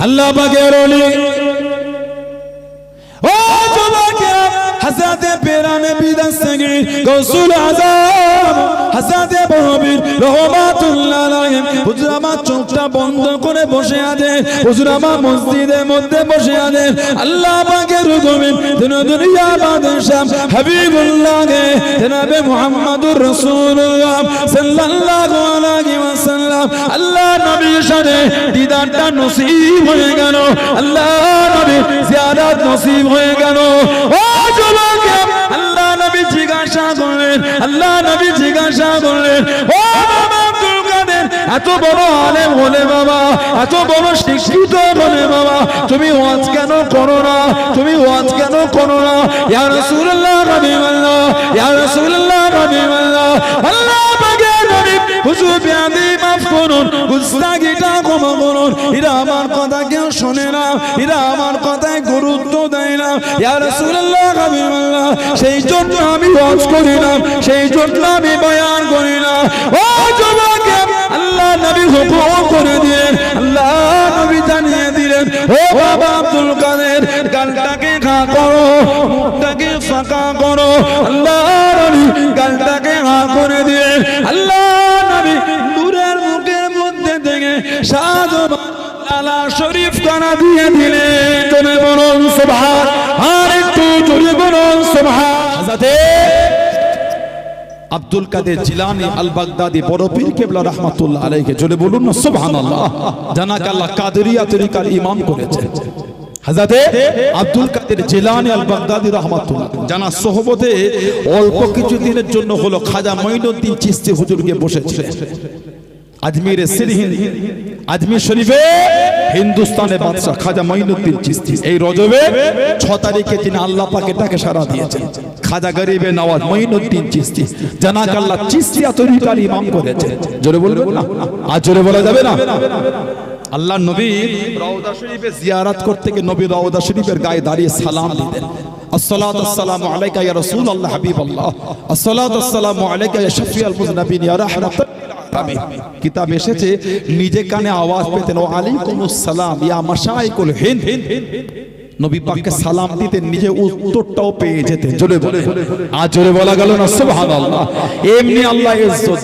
আল্লাহ পাকের যুবকেরা হাসাতে পেরানে বিদাস থেকে গৌসুল আজম। হাসাতে বহবির রহমাতুল্লাহ হুজুর আমার চোখটা বন্ধ করে বসে আছে। হুজুর আমার মসজিদের মধ্যে বসে আছে। আল্লাহ পাকের হুকুমে দিন দুনিয়া বাদশাহ হাবিবুল্লাহ জনাবে মুহাম্মদুর রাসূলুল্লাহ সাল্লাল্লাহু আলাইহি ওয়াসাল্লাম। আল্লাহ নবীর সাথে দিদারটা নসিব হয়ে গেল। আল্লাহ নবী জিয়ারত নসিব হয়ে গেল। ও আল্লাহ নবী জিজ্ঞাসা করলেন ও এত বড় আলেম হলে বাবা, এত বড় শিক্ষিত হলে বাবা, তুমি ওয়াজ কেন করো না? তুমি ওয়াজ কেন করো না? ইয়া রাসূলুল্লাহ হাবিবাল্লাহ ইয়া রাসূলুল্লাহ হাবিবাল্লাহ আল্লাহ পাকে নবী হুজুর বিয়াদি করুন গুস্তাগিটা ক্ষমা করুন। এরা আমার কথা কেউ শোনে না, এরা আমার কথায় গুরুত্ব দেয় না। ইয়া রাসূলুল্লাহ হাবিবাল্লাহ সেই জন্য আমি ওয়াজ করি না, সেই জন্য আমি বয়ান করি না। ও আল্লাহ নবী করে দিলেন, আল্লাহ নবী জানিয়ে দিলেন, ও বাবা আব্দুল কাদের খা করো, মুখটাকে ফাঁকা করো। আল্লাহ নবী খা করে দিলেন, আল্লাহ শরীফ কানা দিয়ে দিলেন তুমি বলুন সুবহান, আর একটু জোরে সুবহান। হাজাতে আব্দুল কাদের জিলানি আল বাগদাদি বড় পীর কেবলা রহমাতুল্লাহ আলাইকে জোরে বলুন না, সুবহানাল্লাহ। জানাক আল্লাহ কাদেরিয়া তরিকার ইমাম করেছে। হাজাতে আব্দুল কাদের জিলানি আল বাগদাদি রহমাতুল্লাহ জানা সোহবতে অল্প কিছু দিনের জন্য হলো খাজা মঈনুদ্দিন চিশতি হুজুরকে বসেছিলেন। আজমিরে সিরহিন আজমির শরীফে হিন্দুস্তানের বাদশা খাজা মঈনুদ্দিন চিশতি এই রজবে ছ তারিখে তিনি আল্লাহ পাকে তাকে সারা দিয়েছেন। খাজা গরিবে নওয়াজ মঈনুদ্দিন চিশতি জানাক আল্লাহ চিশতিয়া তরিকার ইমাম করেছেন। জোরে বলবেন না? আর জোরে বলা যাবে না? আল্লাহ নবী রওদা শরীফে জিয়ারত করতে গিয়ে নবী রওদা শরীফের গায়ে দাঁড়িয়ে সালাম দিতেন। আসসালাতু আসসালামু আলাইকা ইয়া রাসূলুল্লাহ হাবিবাল্লাহ। আসসালাতু আসসালামু আলাইকা ইয়া শফিউল মুজনাবিন ইয়া রাহমাতাল আমি কিতাব। এসেছে, নিজে কানে আওয়াজ পেতেন, ও আলাইকুমুস সালাম, ইয়া মাশাইকুল হিন্দ। নবী পাককে সালাম দিতেন, নিজে উত্তরটাও পেয়ে যেতেন। জোরে বলে আজ জোরে বলা গেল না, সুবহানাল্লাহ। এমনি আল্লাহ ইজ্জত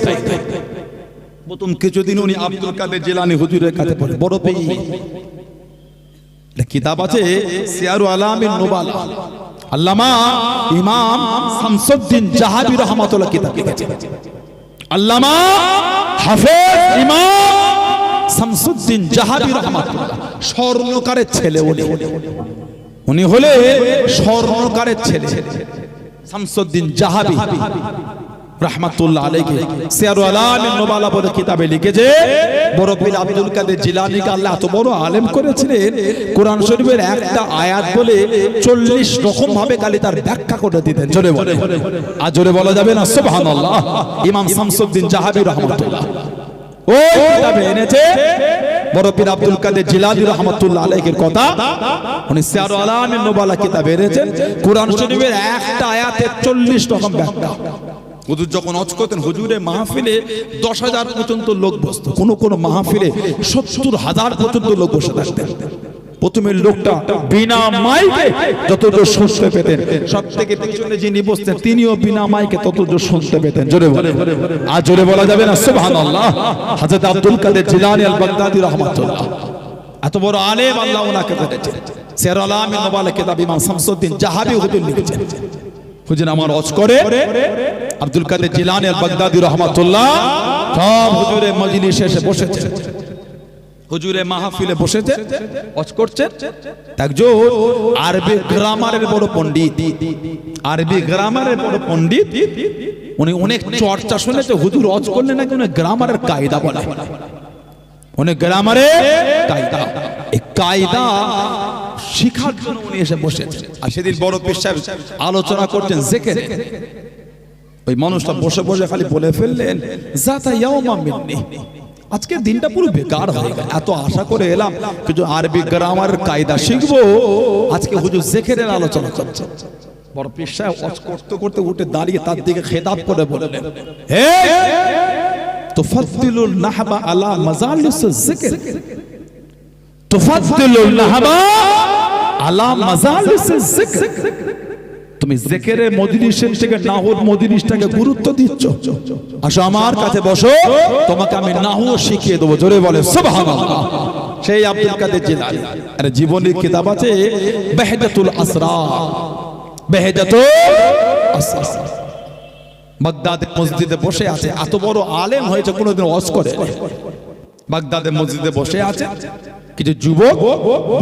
প্রথম কিছুদিন উনি আব্দুল কাদের জিলানি হুজুরের কাছে পড়ে, বড় পেয়ে। কিতাব আছে, সিয়ারু আলামিন নুবালা। আল্লামা ইমাম শামসুদ্দিন জাহাবি রহমাতুল্লাহ কিতাব লিখেছেন। আল্লামা হাফেজ ইমাম শামসুদ্দিন জাহাবি রহমাতুল্লাহ। স্বর্ণকারের ছেলে উনি। উনি হলে স্বর্ণকারের ছেলে। শামসুদ্দিন জাহাবি। কিতাবে লিখেছে বড় আব্দুল কাদের জিলানীকে আল্লাহ এত বড় আলেম করেছিলেন, কোরআন শরীফের একটা আয়াত বলে 40 রকম ভাবে খালি তার আর জোরে বলা যাবে না ইমাম শামসুদ্দিন জাহাবি রহমাতুল্লাহ। ওই আব্দুল কাদের জিলানী রহমাতুল্লাহ কথা, উনি সিয়ারু আলামিন কিতাবে এনেছেন, কোরআন শরীফের একটা আয়াতের 40 রকম ব্যাখ্যা। হুজুর যখন অজ করতেন হুজুরে মাহফিলে দশ হাজার পর্যন্ত লোক বসত। কোন কোন মাহফিলে সত্তর হাজার পর্যন্ত লোক বসে থাকতেন। প্রথমে লোকটা বিনা মাইকে যতদূর শুনতে পেতেন, সব থেকে পিছনে যিনি বসতেন, তিনিও বিনা মাইকে ততদূর শুনতে পেতেন। জোরে বলে আর জোরে বলা যাবে না, সুবহানাল্লাহ। হযরত Abdul Qadir Jilani al Baghdadi রাহমাতুল্লাহ। এত বড় আলেম আল্লাহ ওনাকে করেছেন সের আলামিন নবালে কিতাব ইমাম শামসুদ্দিন জাহাবি হুজুর লিখেছেন। হুজুর আমার অজ করে। আব্দুল কাদের জিলানী বাগদাদি রহমাতুল্লাহ সব হুজুরে মজলিসে এসে বসেছে। হুজুরে মাহফিলে বসেছে, অজ করছে। একজন আরবি গ্রামারের বড় পণ্ডিত। আরবি গ্রামারের বড় পণ্ডিত। উনি অনেক চর্চা শুনেছে, হুজুর অজ করলে নাকি উনি গ্রামারের কায়দা বলা। অনেক গ্রামারে কায়দা। এই কায়দা শিখার জন্য উনি এসে বসেছেন। আর সেদিন বড় পীর আলোচনা করছেন জেকের। ওই মানুষটা বসে বসে খালি বলে ফেললেন জাতা ইয়াউমা মিন্নি। আজকের দিনটা পুরো বেকার হয়ে গেল। এত আশা করে এলাম কিছু আরবি গ্রামার কায়দা শিখব। আজকে হুজুর জেকেরের আলোচনা করছে। বড় পীর ওয়াজ করতে করতে উঠে দাঁড়িয়ে তার দিকে খেতাব করে বললেন হে তুফাদ্দিলুল নাহবা আলা মাজালিস যিকর তুফাদ্দিলুল লাহবা আলা যিকর। তুমি জেকেরের মজলিসের থেকে নাহুর মজলিসটাকে গুরুত্ব দিচ্ছ। আসো আমার কাছে বসো। তোমাকে আমি নাহু শিখিয়ে দেবো। জোরে বলে সুবহানাল্লাহ। সেই আব্দুল কাদের জিলানী। আরে জীবনের কিতাব আছে বেহজাতুল আসরার বেহজাতুল আসরার বাগদাদের মসজিদে বসে আছে। এত বড় আলেম হয়েছে কোনোদিন ওয়াজ করে বাগদাদের মসজিদে বসে আছে। কিছু যুবক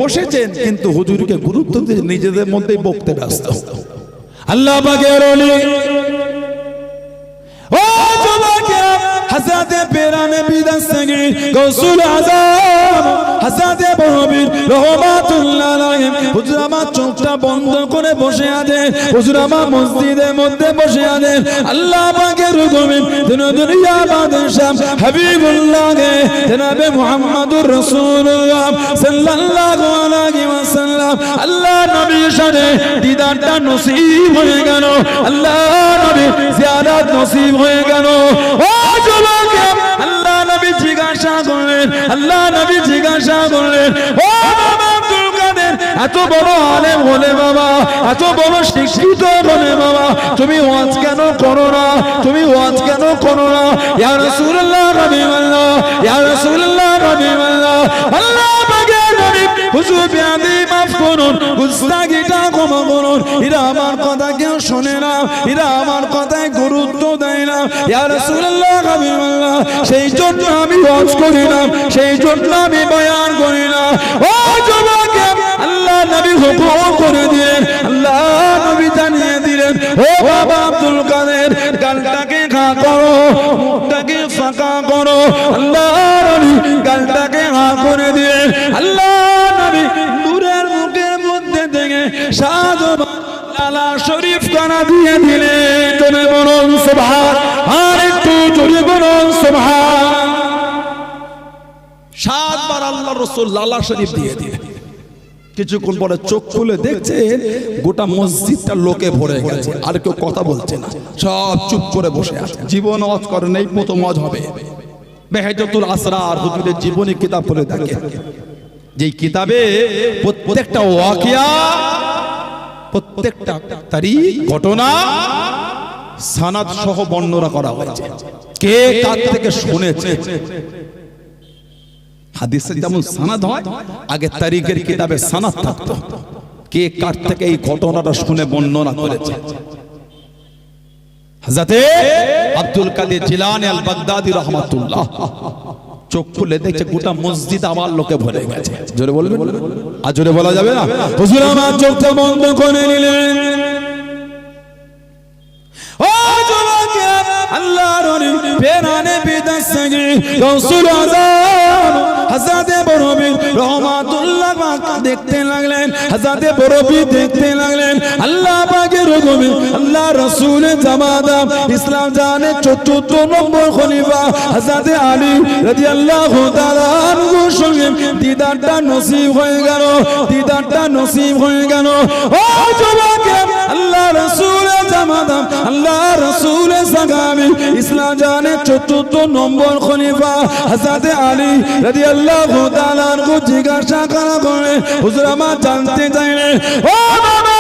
বসেছেন কিন্তু হুজুরকে গুরুত্ব দিয়ে নিজেদের মধ্যেই বকতে ব্যস্ত আল্লাহ পাকের হাসাতে পেরানে বিদাসগে গৌসুল আজম। হাসাতে বহবির রহমাতুল্লাহ আলাইহিম। হুজুর আমার চোখটা বন্ধ করে বসে আছে। হুজুর আমার মসজিদের মধ্যে বসে আছে। আল্লাহ পাকের হুকুমে দিন দুনিয়া বাদশাহ হাবিবুল্লাহ গে জনাবে মুহাম্মদুর রাসূলুল্লাহ সাল্লাল্লাহু আলাইহি ওয়াসাল্লাম। আল্লাহ নবীর সাথে দিদারটা নসিব হয়ে গেল। আল্লাহ নবী জিয়ারত নসিব হয়ে গেল। ও আল্লাহ নবী জিজ্ঞাসা করলেন, আল্লাহ নবী জিজ্ঞাসা করলেন, ও এত বড় আলেম হলে বাবা, এত বড় শিক্ষিত হলে বাবা, তুমি ওয়াজ কেন করো না? তুমি ওয়াজ কেন করো না? ইয়া রাসূলুল্লাহ হাবিবাল্লাহ ইয়া রাসূলুল্লাহ হাবিবাল্লাহ আল্লাহ নবী সেই জন্য আমি না, সেই জন্য আমি বয়ান ও আল্লাহ নবী করে দিলেন, আল্লাহ নবী জানিয়ে দিলেন, ও বাবা আব্দুল গালটাকে খা করো ফাঁকা করো। আল্লাহ গালটাকে হা করে দিলেন। শরীফ কানা দিয়ে দিলেন। তুমি বলুন আর একটু বলুন সাতবার আল্লাহ রসুল লালা শরীফ দিয়ে কিছুক্ষণ পরে চোখ খুলে দেখছেন গোটা মসজিদটা লোকে ভরে গেছে, আর কেউ কথা বলছে না। সব চুপ করে বসে আছে। জীবন অজ করে নেই, প্রথম অজ হবে। বেহেজতুল আসরার হুজুরের জীবনী কিতাব পড়ে দেখে। যেই কিতাবে প্রত্যেকটা ওয়াকিয়া প্রত্যেকটা তারই ঘটনা সানাদ সহ বর্ণনা করা হয়েছে। কে কার থেকে শুনেছে? হাদিসে যেমন সানাদ হয়, আগে তারিখের কিতাবে সানাদ থাকতো। কে কার থেকে এই ঘটনাটা শুনে বর্ণনা করেছে? হাজরাতে Abdul Qadir Jilani al Baghdadi রহমাতুল্লাহ। চোখ খুলে দেখছে গোটা মসজিদ আমার লোকে ভরে গেছে। জোরে বলবেন? আর জোরে বলা যাবে না? চোখটা বন্ধ করে নিলেন। আল্লাহর ওলি পেরানে বিদাসগে রাসূল আযম হযরতে বরবি রহমাতুল্লাহ পাক দেখতে লাগলেন, হযরতে বরবি দেখতে লাগলেন, আল্লাহ পাকের হুকুমে আল্লাহ রাসূলের জামাতা ইসলাম জানে চতুর্থ নম্বর খলিফা হযরতে আলী রাদিয়াল্লাহু তাআলা আনহুর সঙ্গে দিদারটা নসিব হয়ে গেল, দিদারটা নসিব হয়ে গেল। ও যুবকে, আল্লাহ রাসূলের জামাতা আল্লাহ রসুল সাগামি ইসলাম জানে চতুর্থ নম্বর খলিফা হযরত আলী রাজি আল্লাহ আনহু জিজ্ঞাসা করা করে হুজুর, আমার জানতে চাইলে ও বাবা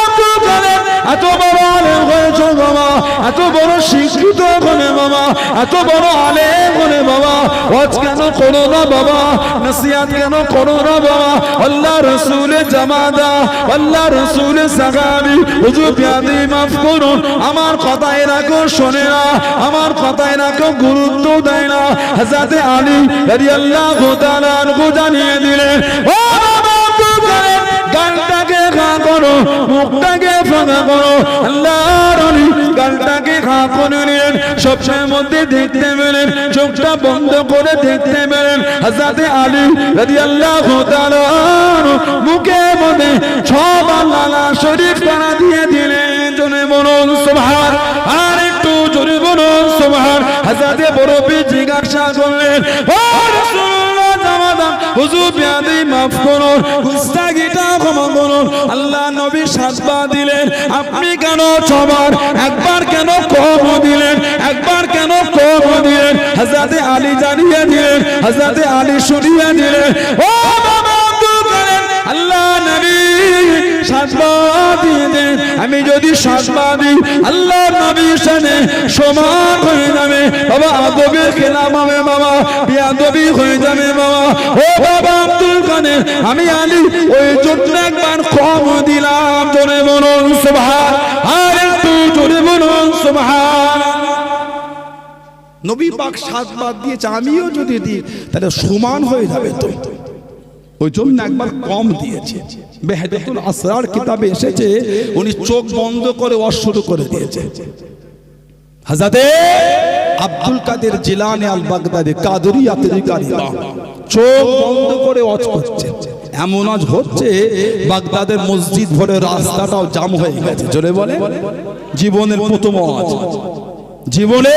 এত বড় শিক্ষিত হলে বাবা, এত বড় আলেম হলে বাবা। ওয়াজ কেন করো না বাবা, নসিহাত কেন করো না বাবা? আল্লাহ রসুলের জামাদা, আল্লাহ রসুলের সাহাবি হুজুর বিয়াদি মাফ করুন, আমার কথা এরা কেউ শোনে না, আমার কথা এরা কেউ গুরুত্ব দেয় না। হাজাতে আলী রাদিয়াল্লাহু তাআলা জানিয়ে দিলেন ও করো, মুখটাকে ফাঁকা করো। আল্লাহর অলি গানটাকে খা করে নিলেন, সবসময়ের মধ্যে দেখতে পেলেন, চোখটা বন্ধ করে দেখতে পেলেন। হাজাতে আলী রাদি আল্লাহ মুখে মধ্যে সব আল্লাহ শরীফ তারা দিয়ে দিলেন জনে বলুন সোভার আর একটু জোরে বলুন সোভার হাজাতে বড় জিজ্ঞাসা করলেন। হুজুর বিয়াদি মাফ করুন গুস্তাগিটা ক্ষমা করুন। আল্লাহ নবী সাতবা দিলেন, আপনি কেন ছবার? একবার কেন কম দিলেন? একবার কেন কম দিলেন? হাজরাতে আলী জানিয়ে দিলেন হাজরাতে আলী শুনিয়ে দিলেন। ও আমি যদি আল্লাহ সমান হয়ে যাবে, বাবা খেলাম আমি বাবা হয়ে যাবে, বাবা। ও বাবা আব্দুল আমি আলী, ওই জন্য একবার কম দিলাম, জোরে বলুন, সুবহান। আর একটু জোরে বলুন, সুবহান। নবী পাক সাতবার দিয়েছে, আমিও যদি দিই, তাহলে সমান হয়ে যাবে তো। ওই জন্য একবার কম দিয়েছে। বেহেদাতুল আসরার কিতাবে এসেছে, উনি চোখ বন্ধ করে ওয়াজ শুরু করে দিয়েছে। হাজাতে আব্দুল কাদের জিলানি আল বাগদাদি কাদরিয়া তরিকার ইমাম চোখ বন্ধ করে ওয়াজ করছে। এমন আজ হচ্ছে, বাগদাদের মসজিদ ভরে রাস্তাটাও জাম হয়ে গেছে। জোরে বলে জীবনের প্রথম ওয়াজ জীবনে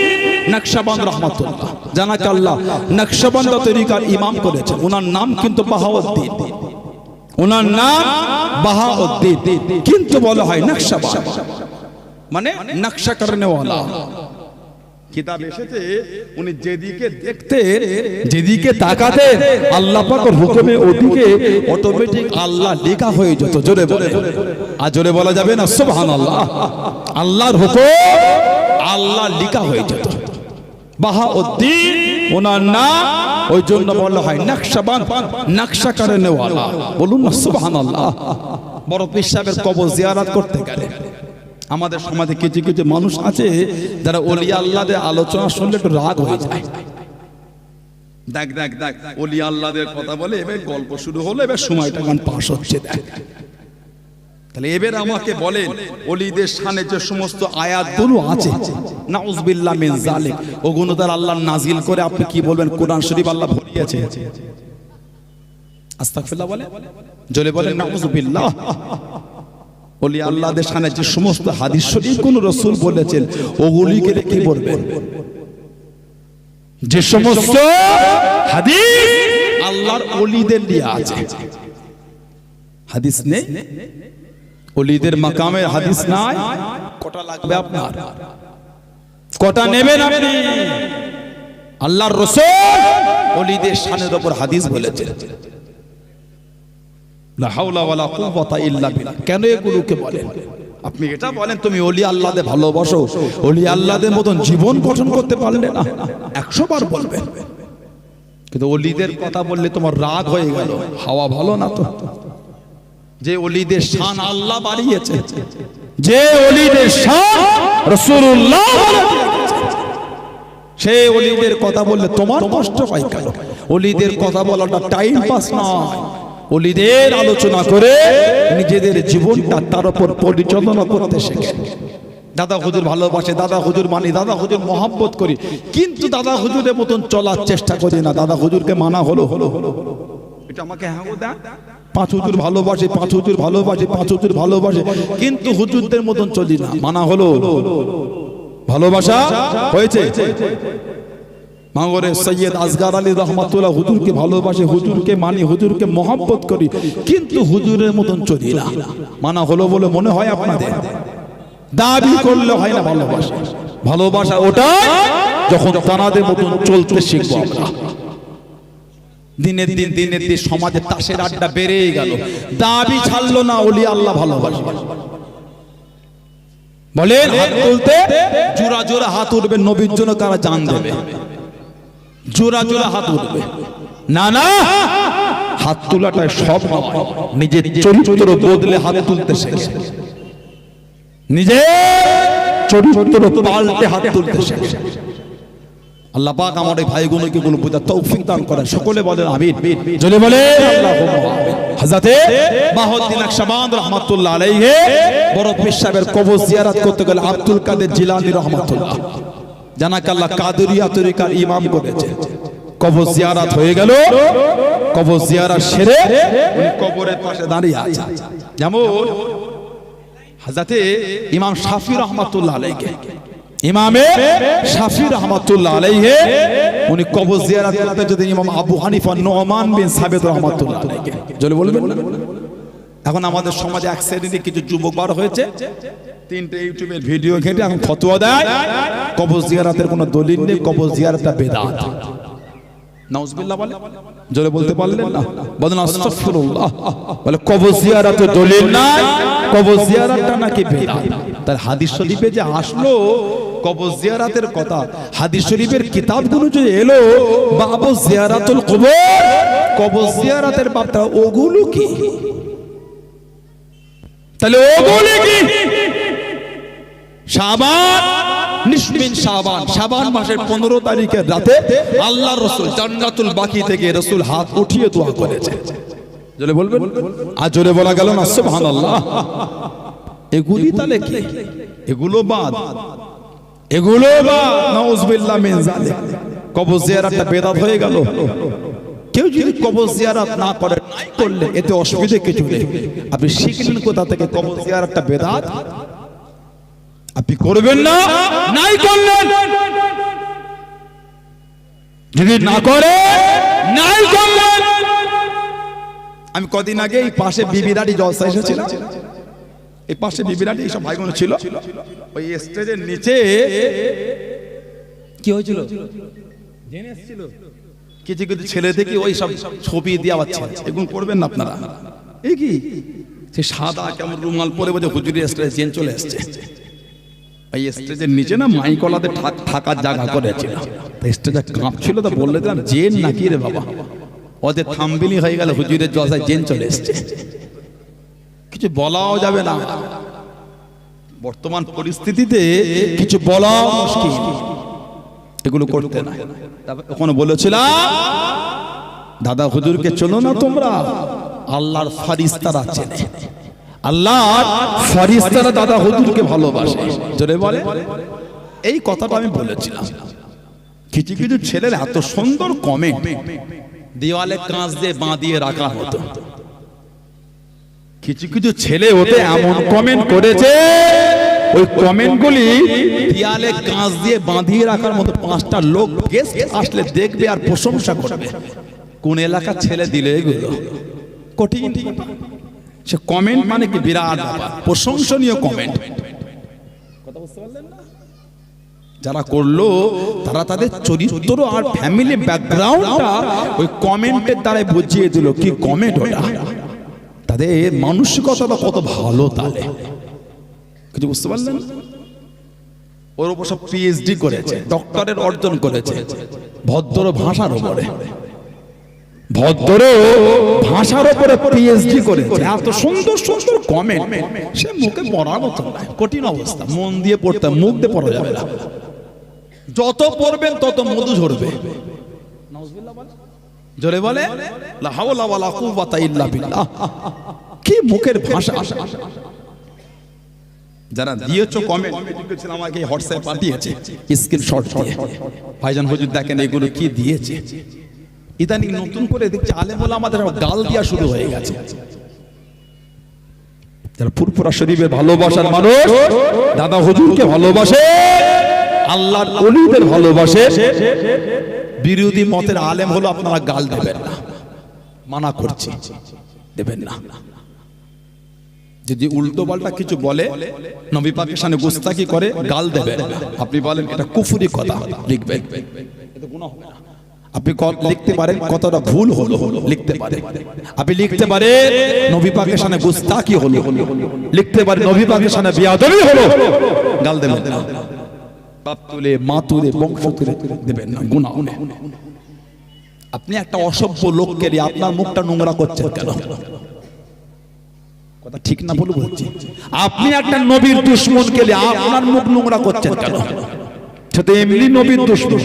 নকশবন্দ রহমাতুল্লাহ। জানাক আল্লাহ, নকশবন্দ তরিকার ইমাম করেছেন। ওনার নাম কিন্তু বাহাউদ্দিন। ওনার নাম বাহাউদ্দিন। কিন্তু বলা হয় নকশবন্দ মানে নকশা করনে ওয়ালা। কিতাব এসেছে, উনি যেদিকে দেখতে, যেদিকে তাকাতে, আল্লাহ পাকের হুকুমে ওদিকে অটোমেটিক আল্লাহ লেখা হয়ে যেত। জোরে বলে। আর জোরে বলা যাবে না? সুবহানাল্লাহ। আল্লাহর হুকুম আল্লাহ লেখা হয়ে যেত। বাহাউদ্দিন, ওনার নাম ওই জন্য বলা হয় নকশাবান নকশা করে নেওয়ালা। বলুন না, সুবহানাল্লাহ। বড় পীর সাহেবের কবর জিয়ারত করতে গেলে। আমাদের সমাজে কিছু কিছু মানুষ আছে যারা ওলিয়া আল্লাহদের আলোচনা শুনলে একটু রাগ হয়ে যায়। দেখ দেখ দেখ ওলিয়া আল্লাহদের কথা বলে এবার গল্প শুরু হলো, এবার সময়টা গান পাশ হচ্ছে, দেখ। তাহলে এবার আমাকে বলেন, অলিদের সানে যে সমস্ত আয়াতগুলো আছে, নাউজবিল্লাহ মিন জালিক ওগুলো তার আল্লাহ নাজিল করে আপনি কি বলবেন? কোরআন শরীফ আল্লাহ ভরিয়েছে। আস্তাগফিরুল্লাহ বলে? জলে বলেন, নাউজবিল্লাহ। ওলি আল্লাহদের সামনে যে সমস্ত হাদিস শরীফ কোন রসুল বলেছেন, ওগুলিকে কি বলবেন যে সমস্ত হাদিস আল্লাহর ওলিদের নিয়ে আছে। হাদিস নেই? ওলিদের মাকামের হাদিস নাই? কটা লাগবে আপনার? কটা নেবেন আপনি? আল্লাহর রসুল ওলিদের শানের উপর হাদিস বলেছেন। কেন এগুলোকে বলেন? আপনি এটা বলেন, তুমি অলি আল্লাহদের ভালোবাসো। অলি আল্লাহদের মতন জীবন গঠন করতে পারলে না। একশো বার বলবেন। কিন্তু অলিদের কথা বললে তোমার রাগ হয়ে গেল। হাওয়া ভালো না তো? যে অলিদের শান আল্লাহ বাড়িয়েছে। যে অলিদের শান রাসূলুল্লাহ সে অলিদের কথা বললে তোমার কষ্ট হয় কেন? অলিদের কথা বলাটা টাইম পাস নয়। অলিদের আলোচনা করে নিজেদের জীবনটা তার উপর পরিচালনা করতে শেখে। দাদা হুজুর ভালোবাসে দাদা হুজুর মানি দাদা হুজুর মহাব্বত করি। কিন্তু দাদা হুজুরের মতন চলার চেষ্টা করি না। দাদা হুজুরকে মানা হলো হলো হলো এটা আমাকে হ্যাঁ পাঁচ ভালোবাসে পাঁচ ভালোবাসে পাঁচ ভালোবাসে। কিন্তু হুজুরদের মতন চলি না। মানা হলো, ভালোবাসা হয়েছে। সৈয়দ ভালোবাসে, হুজুরকে মানি, হুজুরকে করি। কিন্তু হুজুরের মতন চলি না। মানা হলো বলে মনে হয় হয় না ভালোবাসা। ভালোবাসা ওটা যখন তানাদের মতন চলতে শিখব আমরা। দিনের দিন দিনের দিন সমাজে তাসের আড্ডা বেড়েই গেল। দাবি ছাড়লো না ওলি আল্লাহ ভালোবাসে। বলেন, হাত জোড়া জোড়া হাত উঠবে, নবীর জন্য কারা জান দেবে? জোড়া জোড়া হাত উঠবে। না না, হাত তোলাটা সব নিজের চরিত্র বদলে হাত তুলতে শেখে। নিজে চরিত্র পাল্টে হাত তুলতে শেখে। আল্লাহ পাক আমার এই ভাইগুলোকে গুলো বোঝার তৌফিক দান করেন। সকলে বলেন আমিন। জলে বলে। হযরতে বাহুদ্দিন আকশাবান রাহমাতুল্লাহ আলাইহি বড় পীর সাহেবের কবর জিয়ারত করতে গেলে আব্দুল কাদের জিলানী রাহমাতুল্লাহ। জানাক আল্লাহ কাদরিয়া তরিকার ইমাম করেছে। কবর জিয়ারত হয়ে গেল। কবর জিয়ারত সেরে উনি কবরের পাশে দাঁড়িয়ে আছে যেমন হাজাতে ইমাম শাফি রহমাতুল্লাহ আলাইকে ইমামে শাফি রহমাতুল্লাহ আলাইহে উনি কবর জিয়ারত করতে যদি ইমাম আবু হানিফা নোমান বিন সাবেদ রহমাতুল্লাহ আলাইকে জলে বলবেন? এখন আমাদের সমাজে এক শ্রেণীতে কিছু যুবক বার হয়েছে তিনটে ইউটিউবের ভিডিও ঘেটে এখন ফতোয়া দেয় কবর জিয়ারতের কোনো দলিল নেই কবর জিয়ারতটা বেদাত। নাউজুবিল্লাহ বলে জোরে বলতে পারলেন না? বলেন আস্তাগফিরুল্লাহ। বলে কবর জিয়ারতের দলিল নাই কবর জিয়ারতটা নাকি বেদাত। তার হাদিস শরীফে যে আসলো কবর জিয়ারাতের কথা। হাদিস শরীফের কিতাবগুলো যে এলো বাবু জিয়ারাতুল কবর। কবর। জিয়ারাতের বাপটা ওগুলো কি? তাহলে ওগুলো কি? শাবান নিসমিন শাবান। শাবান মাসের পনেরো তারিখের রাতে আল্লাহ রসুল জান্নাতুল বাকি থেকে রসুল হাত উঠিয়ে দোয়া করেছে। জোরে বলবেন? আর জোরে বলা গেল না সুবহান আল্লাহ এগুলি তাহলে কি? এগুলো বাদ। এগুলো বাদ নাউজুবিল্লাহ মিন জালিক কবর জিয়ারাতটা বেদাত হয়ে গেল। কেউ যদি কবর জিয়ারাত না করে, নাই করলে এতে অসুবিধা কিছু নেই। আপনি শিখলেন কোথা থেকে কবর জিয়ারাতটা বেদাত? আপনি করবেন না, নাই করলেন। যদি না করে, নাই করলেন। আমি কদিন আগে এই পাশে বিবিরাটি জলসা এসেছিলাম। এই পাশে বিবিরাটি এইসব ভাইগুলো ছিল। ওই স্টেজের নিচে কি হয়েছিল? জেনে এসেছিল। কিছু কিছু ছেলে থেকে ওই সব ছবি দিয়ে আবার এগুলো করবেন না আপনারা। এই কি? সে সাদা কেমন রুমাল পরে বোঝে হুজুরি স্টেজ জেন চলে এসছে। এই স্টেজের নিচে না মাইকলাতে থাকার জায়গা করেছিল। স্টেজে কাঁপছিল তো বললে দিলাম জেন নাকি রে বাবা। ওদের থামবিলি হয়ে গেল হুজুরের জলসায় জেন চলে এসছে। কিছু বলাও যাবে না। বর্তমান পরিস্থিতিতে কিছু বলা মুশকিল। এগুলো করতে না ওখানে বলেছিলাম, দাদা হুজুরকে চলো না তোমরা। আল্লাহর ফারিস্তারা চেনে। আল্লাহর ফারিস্তারা দাদা হুজুরকে ভালোবাসে। জোরে বলে। এই কথাটা আমি বলেছিলাম। কিছু কিছু ছেলের এত সুন্দর কমেন্ট দেওয়ালে কাঁচ দিয়ে বাঁধিয়ে রাখা হতো। কিছু কিছু ছেলে ওতে এমন কমেন্ট করেছে। ওই কমেন্টগুলি দেয়ালে কাঁচ দিয়ে বাঁধিয়ে রাখার মতো পাঁচটা লোক গেস্ট আসলে দেখবে আর প্রশংসা করবে। কোন এলাকার ছেলে দিলে এগুলো? কঠিন। সে কমেন্ট মানে কি বিরাট ব্যাপার। প্রশংসনীয় কমেন্ট যারা করল তারা তাদের চরিত্র আর ফ্যামিলি ব্যাকগ্রাউন্ডটা ওই কমেন্টের দ্বারাই বুঝিয়ে দিল। কি কমেন্ট ওটা? তাদের মানসিকতাটা কত ভালো তাহলে কিছু বুঝতে পারলেন? ওর উপর সব পিএইচডি করেছে ডক্টরের অর্জন করেছে, ভদ্র ভাষার উপরে। ভদ্র ভাষার উপরে পিএইচডি এত সুন্দর সুন্দর কমেন্ট সে মুখে পড়ার মতো কঠিন অবস্থা, মন দিয়ে পড়তে, মুখ দিয়ে পড়া যাবে না। যত পড়বেন তত মধু ঝরবে। জোরে বলে কি মুখের ভাষা? যারা দিয়েছ কমেন্ট আমাকে হোয়াটসঅ্যাপ পাঠিয়েছে স্ক্রিনশট ভাইজান হুজুর দেখেন এগুলো কি দিয়েছে। ইদানিং নতুন করে দেখছি আলেম বলে আমাদের গাল দিয়া শুরু হয়ে গেছে। যারা পুরপুরা শরীফের ভালোবাসার মানুষ, দাদা হুজুরকে ভালোবাসে, আল্লাহর অলিদের ভালোবাসে বিরোধী মতের আলেম হলো আপনারা গাল দেবেন না। মানা করছি। দেবেন না। যদি উল্টো পাল্টা কিছু বলে, নবী পাকের সামনে গুস্তাকি করে, গাল দেবেন আপনি বলেন এটা কুফুরি কথা না। আপনি লিখতে পারেন, কতটা ভুল হলো, লিখতে পারে আপনি লিখতে পারেন, নবী পাকের সামনে গুস্তাকি হলো। লিখতে পারেন, নবী পাকের সামনে বিয়াদবি হলো। গাল দেবেন বাপ তুলে মা তুলে বংশ তুলে দেবেন না হবে। আপনি একটা অসভ্য লোককে নিয়ে আপনার মুখটা নোংরা করছেন কেন? কথা ঠিক না বলে বলছি। আপনি একটা নবীর দুশ্মনকে নিয়ে আপনার মুখ নোংরা করছেন কেন? সে তো এমনি নবীর দুশ্মন।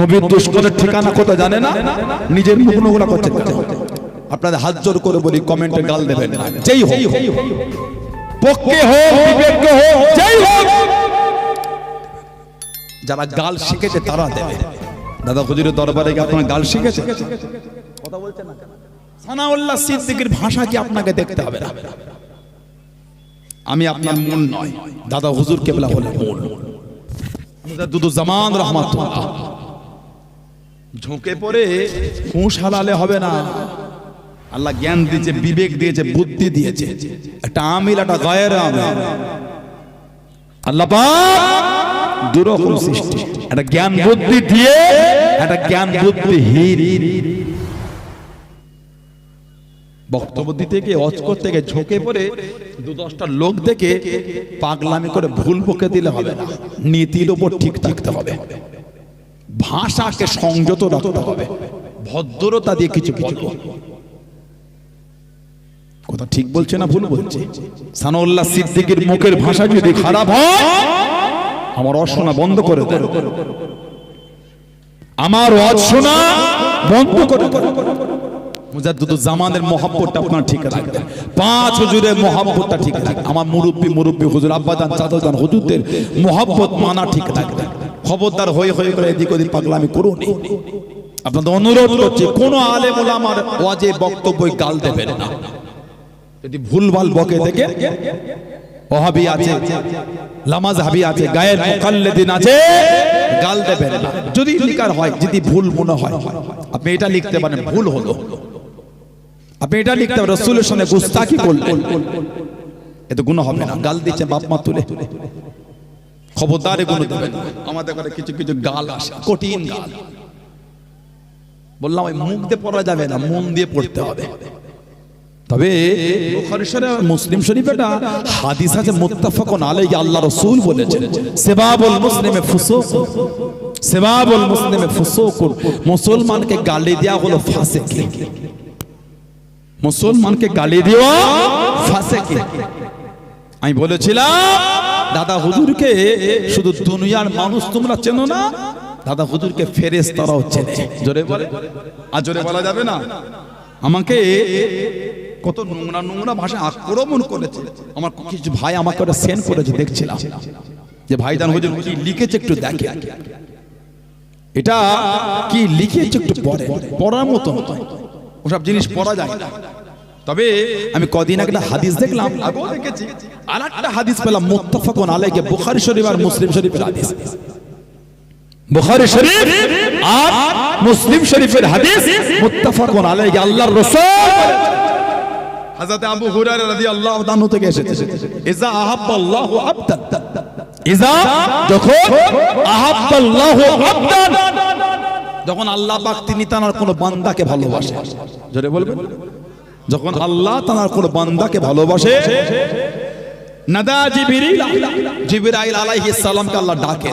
নবীর দুশ্মনের ঠিকানা কোথায় জানে না? নিজের মুখ নোংরা করছেন আপনাদের হাত জোর করে বলি, কমেন্টে গাল দেবেন না। যেই হোক। পক্ষে হোক, বিবেককে হোক, যেই হোক। যারা গাল শিখেছে তারা দেবে। দাদা হুজুরের দরবারে গিয়ে আপনার গাল শিখেছে? কথা বলছেন না সানাউল্লাহ সিদ্দিকের ভাষা কি আপনাকে দেখতে হবে না? আমি আপনার মন নয় দাদা হুজুর কেবলা হলে মন দুদু জামান রহমাতুল্লাহ। ঝুঁকে পড়ে হুঁশ হালালে হবে না। আল্লাহ জ্ঞান দিয়েছে বিবেক দিয়েছে বুদ্ধি দিয়েছে। একটা আমিল একটা গায়ের আমিল। আল্লাহ পাক দুরকম সৃষ্টি। একটা জ্ঞান বুদ্ধি দিয়ে একটা জ্ঞান বুদ্ধি হীন বক্তব্য দিতে গিয়ে অচকর থেকে ঝোঁকে পড়ে দু দশটা লোক দেখে পাগলামি করে ভুল বকে দিলে হবে না। নীতির উপর ঠিক থাকতে হবে। ভাষাকে সংযত রাখতে হবে। ভদ্রতা দিয়ে কিছু বলব কথা ঠিক বলছে না ভুল বলছে? সানাউল্লাহ সিদ্দিকের মুখের ভাষা যদি খারাপ হয় আমার অশোনা বন্ধ করে দেন। আমার অশোনা বন্ধ করে মুজাদ্দুদ জামানের মহাব্বতটা আপনার ঠিক রাখবেন পাঁচ হুজুরের মহাব্বতটা ঠিক রাখবেন আমার মুরব্বী মুরব্বী হুজুর আব্বাদান চাচাদান হুজুরদের মহাব্বত মানা ঠিক রাখবেন খবরদার হয়ে হয়ে করে এদিক ওদিক পাগলামি করুন। আপনাদের অনুরোধ করছি কোন আলেম ওলামার ওয়াজে বক্তব্যই গাল দেবেন না। যদি ভুলভাল বকে থেকে ওহাবি আছে লামাজ হাবি আছে গায়ের মুকাল্লিদিন আছে। গাল দেবেন না। যদি লিখার হয় যদি ভুল মনে হয়। আপনি এটা লিখতে পারেন ভুল হলো। আপনি এটা লিখতে পারেন রসুলের সঙ্গে গুস্তাকি করলেন। এতে গুণ হবে না। গাল দিচ্ছে বাপ মা তুলে। খবরদার এগুলো দেবেন। আমাদের ঘরে কিছু কিছু গাল আসে। কঠিন গাল। বললাম ওই মুখ দিয়ে পড়া যাবে না মন দিয়ে পড়তে হবে। তবে মুসলিম শরীফ এটা হাদিস আছে মুত্তাফাকুন আলাইহি আল্লাহ রাসূল বলেছেন সেবাবুল মুসলিমে ফুসুক সেবাবুল মুসলিমে ফুসুক মুসলমানকে গালি দেওয়া হলো ফাসিক। মুসলমানকে গালি দেওয়া ফাসিক। আমি বলেছিলাম দাদা হুজুরকে শুধু দুনিয়ার মানুষ তোমরা চেনো না দাদা হুজুরকে ফেরেশতারাও চেনে। জোরে বলে আর জোরে বলা যাবে না। আমাকে কত নোংরা নোংরা ভাষা আক্রমণ করেছে। আমার কিছু ভাই আমাকে ওটা সেন্ড করেছে, দেখছিলাম। যে ভাই ভাইজান হুজুর, কি লিখেছে একটু দেখে। এটা কি লিখেছে একটু পড়ে, পড়ার মতো ওসব জিনিস পড়া যায় না। তবে আমি কদিন একটা হাদিস দেখলাম। আর একটা হাদিস পেলাম, মুত্তাফাকুন আলাইহি, বুখারী শরীফ আর মুসলিম শরীফের হাদিস। বুখারী শরীফ আর মুসলিম শরীফের হাদিস, মুত্তাফাকুন আলাইহি, আল্লাহর রাসূল। হযরত আবু হুরায়রা রাদিয়াল্লাহু তাআলা থেকে এসেছে। ইজা আহাব্বাল্লাহু আবদান। ইজা যখন আহাব্বাল্লাহু আবদান যখন আল্লাহ পাক তিনি তার কোন বান্দাকে ভালোবাসে। জোরে বলবেন? যখন আল্লাহ তার কোন বান্দাকে ভালোবাসে নাদা জিবরিল জিবরাইল আলাইহিস সালামকে আল্লাহ ডাকে।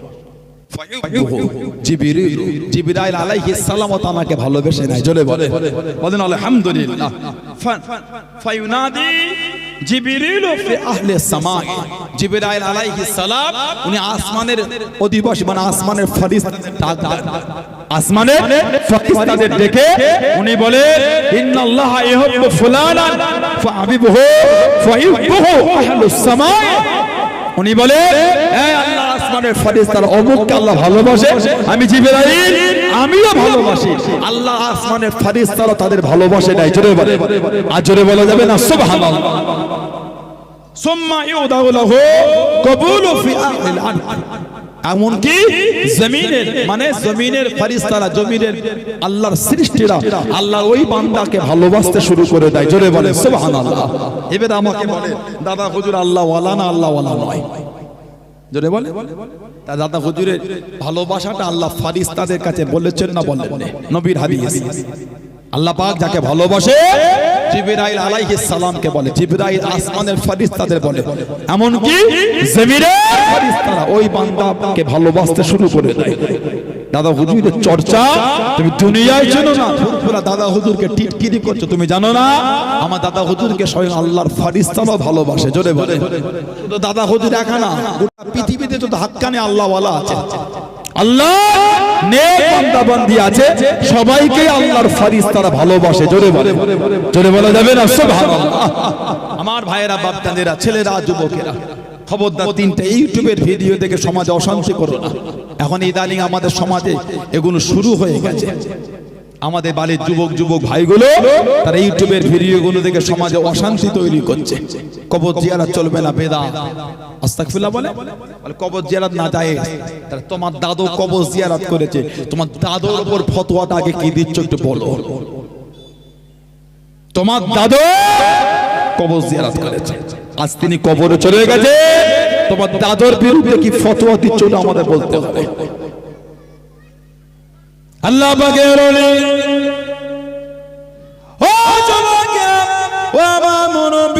উনি আসমানের মানে ডাক উনি বলে ইন্নাল্লাহ ইউহিব্বু ফুলানান ফাহাবিবহু, ফায়ুহিব্বুহু আহলুস সামা উনি বলে আল্লাহ আসমানের ফেরেশতারা অমুককে আল্লাহ ভালোবাসে, আমি জিবরাইল আমিও ভালোবাসি। আল্লাহ আসমানের ফেরেশতারা তাদের ভালোবাসে নাই, জোরে বলে। আর জোরে বলা যাবে না, সুবহানাল্লাহ। সুম্মা ইউদাউ লাহু কবুলু ফি আহলিল এমনকি জমিনের মানে জমিনের ফেরেশতারা জমিনের আল্লাহর সৃষ্টিরা আল্লাহর ওই বান্দাকে ভালোবাসতে শুরু করে দেয়, জোরে বলে, সুবহানাল্লাহ। আমাকে বলে দাদা হুজুর আল্লাহ ওয়ালা না আল্লাহ ওয়ালা নয়? জোরে বলে। তা দাদা হুজুরের ভালোবাসাটা আল্লাহ ফারিস্তাদের কাছে বলেছেন না বলেন? নবীর হাদিস। আল্লাহ পাক যাকে ভালোবাসে, জিবরাইল আলাইহিস সালামকে বলে, জিবরাইল আসমানের ফেরেশতাদের বলে। এমন কি জমিনের ফেরেশতারা ওই বান্দাকে ভালোবাসতে শুরু করে দেয়। দাদা হুজুরের চর্চা? তুমি দুনিয়ায় চেনো না। ফুরফুরা দাদা হুজুরকে টিটকিরি করছ, তুমি জানো না? আমার দাদা হুজুরকে স্বয়ং আল্লাহর ফারিস্তারাও ভালোবাসে। জোরে বলে। তো দাদা হুজুর একা না, গোটা পৃথিবীতে তো হাক্কানে আল্লাহওয়ালা আছে। আল্লাহ নেক বান্দা বান্দি আছে। সবাইকে আল্লাহর ফারিস্তারা ভালোবাসে। জোরে বলে। জোরে বলা যাবে না? সুবহানাল্লাহ। আমার ভাইয়েরা, বাপদাদেরা, ছেলেরা, যুবকেরা, খবরদার তিনটা ইউটিউবের ভিডিও দেখে সমাজে অশান্তি করো না। এখন ইদানিং আমাদের সমাজে এগুলো শুরু হয়ে গেছে। আমাদের বাড়ির যুবক যুবক ভাইগুলো, তারা ইউটিউবের ভিডিওগুলো দেখে সমাজে অশান্তি তৈরি করছে। কবর জিয়ারত চলবে না বেদা বলে কবর জিয়ারত না যায়। তাহলে তোমার দাদু কবর জিয়ারত করেছে। তোমার দাদুর উপর ফতোয়াটা আগে কি দিচ্ছ একটু বলো। তোমার দাদু কবর জিয়ারত করেছে। আজ তিনি কবরে চলে গেছে। তোমার দাদর বিরুদ্ধে কি ফতোয়া দিচ্ছ না আমাদের বলতে হবে? আল্লাহ ও আমার বাদাম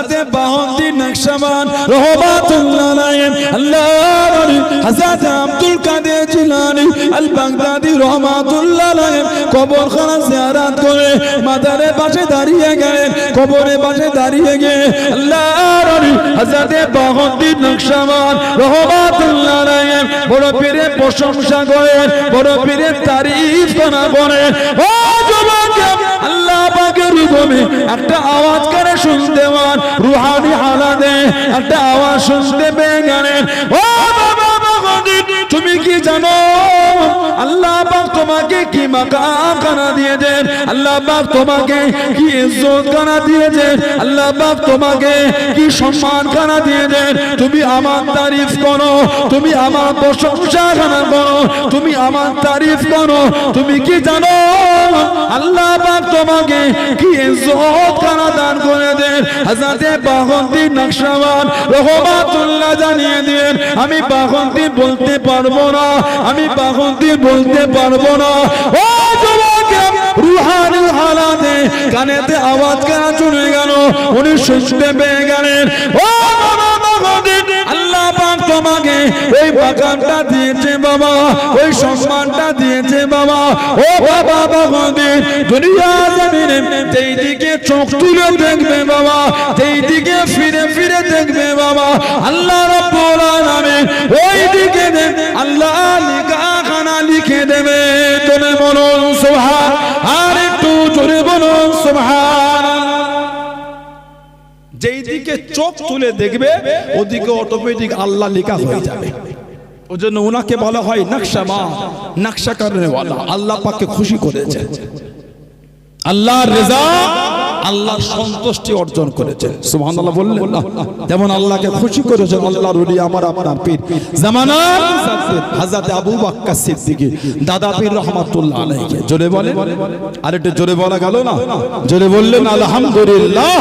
হযরতে বাহদ্দিন নকশবন্দ রহমাতুল্লাহ আলাইহি আল্লাহর ওলি হযরত Abdul Qadir Jilani al Baghdadi রহমাতুল্লাহ আলাইহি কবরখানা জিয়ারত করে মাজারে পাশে দাঁড়িয়ে গেলেন, কবরের পাশে দাঁড়িয়ে গিয়ে আল্লাহর হযরতে বাহদ্দিন নকশবন্দ রহমাতুল্লাহ আলাইহি বড় পীরের প্রশংসা করেন, বড় পীরের তারিফ করা করেন। ও আল্লাহ হুকুমে একটা আওয়াজ করে শুনতে পান রুহানি হালাতে একটা আওয়াজ শুনতে পেয়ে গেলেন। ও তুমি কি জানো? আল্লাহ পাক তোমাকে কি মাকাম খানা দিয়েছেন? আল্লাহ পাক তোমাকে কি ইজ্জত খানা দিয়েছেন? আল্লাহ পাক তোমাকে কি সম্মান খানা দিয়েছেন? তুমি আমার তারিফ করো, তুমি আমার প্রশংসা খানা করো, তুমি আমার তারিফ করো, তুমি কি জানো? আল্লাহ পাক তোমাকে কি ইজ্জত খানা দান করে দেন হাজাতে বাহন্তি নকশাবান রহমাতুল্লাহ জানিয়ে দেন আমি বাহন্তি বলতে পারব না, আমি বাহন্তি বলতে পারব না। ও যুবক রুহানি হালাতে কানেতে আওয়াজ কেন চলে গেল? উনি শুনতে পেয়ে গেলেন। ও বাবা তোমাকে ওই বাগানটা দিয়েছে বাবা ওই সম্মানটা দিয়েছে বাবা। ও বাবা বাবাজি, দুনিয়া জমিনে যেই দিকে চোখ তুলে দেখবে বাবা যেই দিকে ফিরে ফিরে দেখবে বাবা আল্লাহ রাব্বুল আলামিন ওই দিকে আল্লাহ লিখাখানা লিখে দেবে। তুমি বলুন সুবহান আর একটু জোরে বলুন সুবহান। যেই দিকে চোখ তুলে দেখবে, ওদিকে অটোমেটিক আল্লাহ লেখা হয়ে যাবে। ওই জন্য ওনাকে বলা হয় নকশা মা, নকশা করনে ওয়ালা আল্লাহ পাককে খুশি করেছে আল্লাহর রেজা, আল্লাহর সন্তুষ্টি অর্জন করেছেন। সুবহানাল্লাহ বললেন না যেমন আল্লাহকে খুশি করেছেন, আল্লাহর ওলি আমার আপনার পীর। জামানার হযরত আবু বকর সিদ্দিকী, দাদা পীর রহমাতুল্লাহ আলাইহি। জোরে বলে আর একটু জোরে বলা গেল না? জোরে বললেন, আলহামদুলিল্লাহ।